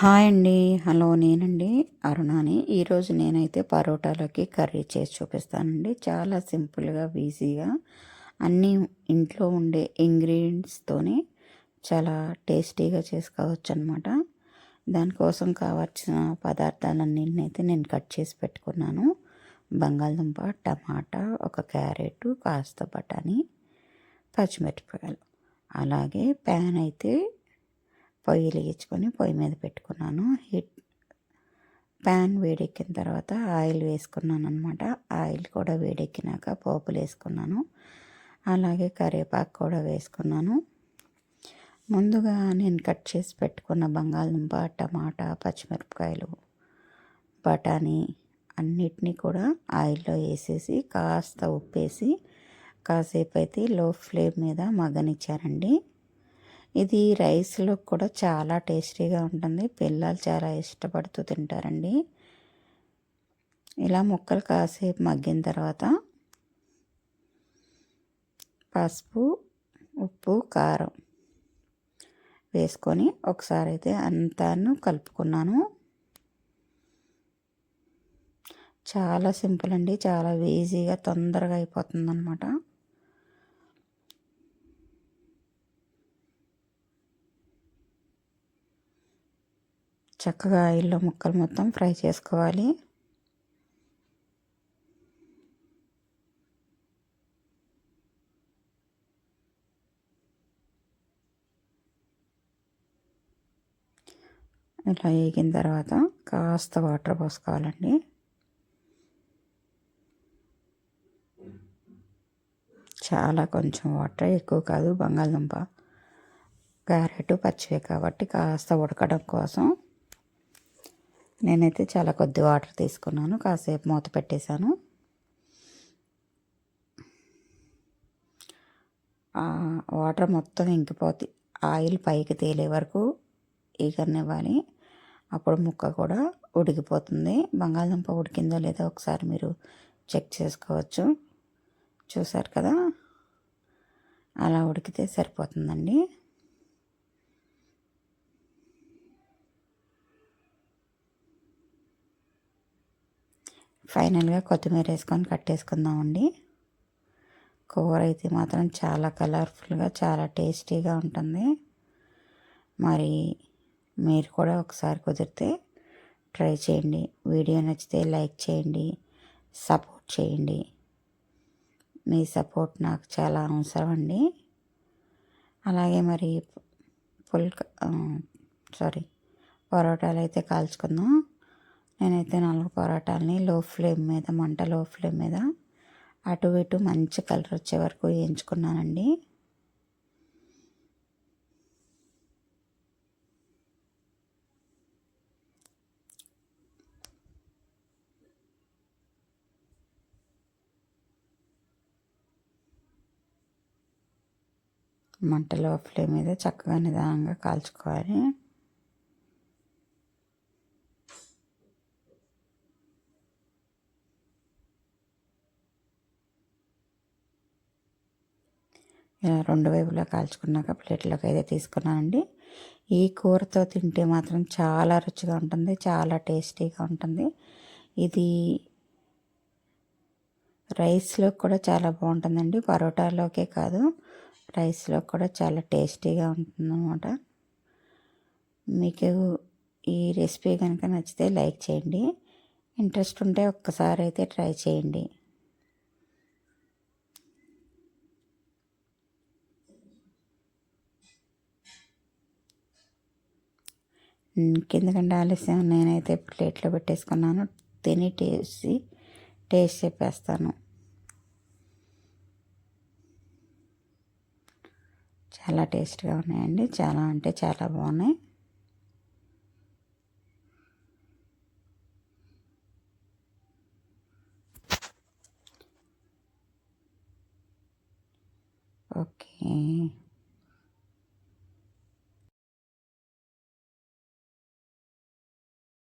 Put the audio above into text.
Hi అండి. Hello నేనండి అరుణాని. ఈరోజు నేనైతే పరోటాలోకి కర్రీ చేసి చూపిస్తానండి. చాలా సింపుల్గా ఈజీగా అన్నీ ఇంట్లో ఉండే ఇంగ్రీడియంట్స్తోనే చాలా టేస్టీగా చేసుకోవచ్చు అనమాట దానికోసం కావాల్సిన పదార్థాలన్నీ అయితే నేను కట్ చేసి పెట్టుకున్నాను. బంగాళదుంప టమాటా ఒక క్యారెట్ కాస్త బఠానీ పచ్చిమిరపకాయలు. అలాగే ప్యాన్ అయితే పొయ్యి వెలిగించుకొని పొయ్యి మీద పెట్టుకున్నాను. హీట్ ప్యాన్ వేడెక్కిన తర్వాత ఆయిల్ వేసుకున్నాను అనమాట ఆయిల్ కూడా వేడెక్కినాక పోపులు వేసుకున్నాను. అలాగే కరివేపాకు కూడా వేసుకున్నాను. ముందుగా నేను కట్ చేసి పెట్టుకున్న బంగాళదుంప టమాటా పచ్చిమిరపకాయలు బఠానీ అన్నిటినీ కూడా ఆయిల్లో వేసేసి కాస్త ఉప్పేసి కాసేపు అయితే లో ఫ్లేమ్ మీద మగ్గనిచ్చారండి ఇది రైస్లో కూడా చాలా టేస్టీగా ఉంటుంది. పిల్లలు చాలా ఇష్టపడుతూ తింటారండి. ఇలా ముక్కలు కాసేపు మగ్గిన తర్వాత పసుపు ఉప్పు కారం వేసుకొని ఒకసారి అయితే అంతాను కలుపుకున్నాను. చాలా సింపుల్ అండి. చాలా ఈజీగా తొందరగా అయిపోతుంది అనమాట చక్కగా ఆయిల్లో ముక్కలు మొత్తం ఫ్రై చేసుకోవాలి. ఇలా వేగిన తర్వాత కాస్త వాటర్ పోసుకోవాలండి. చాలా కొంచెం వాటర్ ఎక్కువ కాదు బంగాళదుంప క్యారెట్ పచ్చివే కాబట్టి కాస్త ఉడకడం కోసం నేనైతే చాలా కొద్ది వాటర్ తీసుకున్నాను కాసేపు మూత పెట్టేశాను. వాటర్ మొత్తం ఇంకిపోతే ఆయిల్ పైకి తేలే వరకు ఈగనివ్వాలి అప్పుడు ముక్క కూడా ఉడికిపోతుంది. బంగాళదుంప ఉడికిందో లేదో ఒకసారి మీరు చెక్ చేసుకోవచ్చు. చూసారు కదా? అలా ఉడికితే సరిపోతుందండి. ఫైనల్గా కొత్తిమీర వేసుకొని కట్టేసుకుందామండి కూర అయితే మాత్రం చాలా కలర్ఫుల్గా చాలా టేస్టీగా ఉంటుంది. మరి మీరు కూడా ఒకసారి కుదిరితే ట్రై చేయండి. వీడియో నచ్చితే లైక్ చేయండి సపోర్ట్ చేయండి. మీ సపోర్ట్ నాకు చాలా అవసరం అండి. అలాగే మరి పుల్క సారీ పరోటాలు అయితే కాల్చుకుందాం. నేనైతే నాలుగు పరోటాలని లో ఫ్లేమ్ మీద మంట లో ఫ్లేమ్ మీద అటు ఇటు మంచి కలర్ వచ్చే వరకు వేయించుకున్నానండి. మంటలో ఫ్లేమ్ మీద చక్కగా నిదానంగా కాల్చుకోవాలి. రెండు వైపులా కాల్చుకున్నాక ప్లేట్లోకి అయితే తీసుకున్నానండి. ఈ కూరతో తింటే మాత్రం చాలా రుచిగా ఉంటుంది చాలా టేస్టీగా ఉంటుంది. ఇది రైస్లో కూడా చాలా బాగుంటుందండి పరోటాలోకే కాదు రైస్లో కూడా చాలా టేస్టీగా ఉంటుందన్నమాట. మీకు ఈ రెసిపీ కనుక నచ్చితే లైక్ చేయండి ఇంట్రెస్ట్ ఉంటే ఒక్కసారి అయితే ట్రై చేయండి. కిందకంటే ఆలస్యం నేనైతే ప్లేట్లో పెట్టేసుకున్నాను. తిని టేస్ట్ టేస్ట్ చెప్పేస్తాను. చాలా టేస్ట్గా ఉన్నాయండి. చాలా అంటే చాలా బాగున్నాయి. ఓకే.